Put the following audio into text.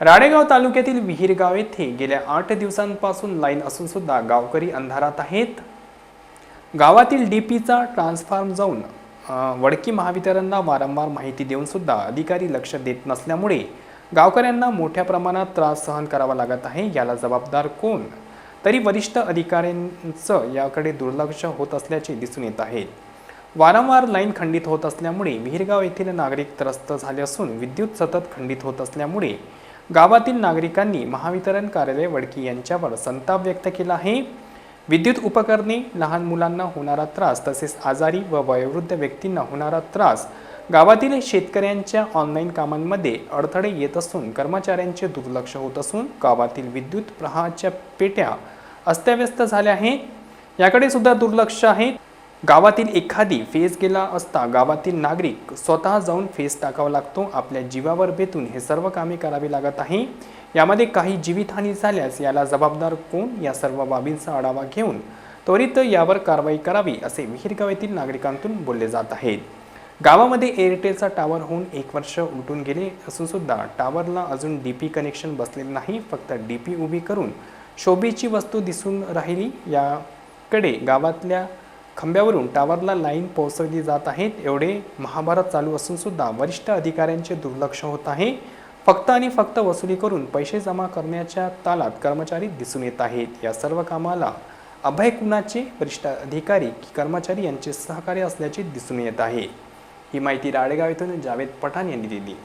राडेगाव तालुक्यातील विहीरगाव येथे गेल्या आठ दिवसांपासून लाईन असून सुद्धा गावकरी अंधारात आहेत. गावातील डीपीचा ट्रान्सफॉर्म जाऊन वडकी महावितरणला वारंवार माहिती देऊन सुद्धा अधिकारी लक्ष देत नसल्यामुळे गावकऱ्यांना मोठ्या प्रमाणात त्रास सहन करावा लागत आहे याला जबाबदार कोण? तरी वरिष्ठ अधिकाऱ्यांचं याकडे दुर्लक्ष होत असल्याचे दिसून येत आहे. वारंवार लाईन खंडित होत असल्यामुळे विहीरगाव येथील नागरिक त्रस्त झाले असून विद्युत सतत खंडित होत असल्यामुळे गावातील नागरिकांनी महावितरण कार्यालय वडकी यांच्यावर संताप व्यक्त केला आहे. विद्युत उपकरणे लहान मुलांना होणारा त्रास तसेच आजारी व वयोवृद्ध व्यक्तींना होणारा त्रास गावातील शेतकऱ्यांच्या ऑनलाईन कामांमध्ये अडथळे येत असून कर्मचाऱ्यांचे दुर्लक्ष होत असून गावातील विद्युत प्रहाच्या पेट्या अस्ताव्यस्त झाल्या आहे याकडे सुद्धा दुर्लक्ष आहे. गावातील एखादी फेज गेला असता गावातील नागरिक स्वतः जाऊन फेस टाकावा लागतो. आपल्या जीवावर बेतून हे सर्व कामे करावी लागत आहे. यामध्ये काही जीवितहानी झाल्यास याला जबाबदार कोण? या सर्व बाबींचा आढावा घेऊन त्वरित यावर कारवाई करावी असे विहीरगाव येथील नागरिकांतून बोलले जात आहेत गावामध्ये एअरटेलचा टावर होऊन एक वर्ष उलटून गेले असून सुद्धा टावरला अजून डी पी कनेक्शन बसलेले नाही. फक्त डी पी उभी करून शोभेची वस्तू दिसून राहिली. याकडे गावातल्या खंब्यावरून टावरला लाईन पोहोचवली जात आहेत एवढे महाभारत चालू असून सुद्धा वरिष्ठ अधिकाऱ्यांचे दुर्लक्ष होत आहे. फक्त आणि फक्त वसुली करून पैसे जमा करण्याच्या तालात कर्मचारी दिसून येत आहेत. या सर्व कामाला अभय कुणाचे? वरिष्ठ अधिकारी की कर्मचारी यांचे सहकार्य असल्याचे दिसून येत आहे. ही माहिती राळेगाव येथून जावेद पठाण यांनी दिली.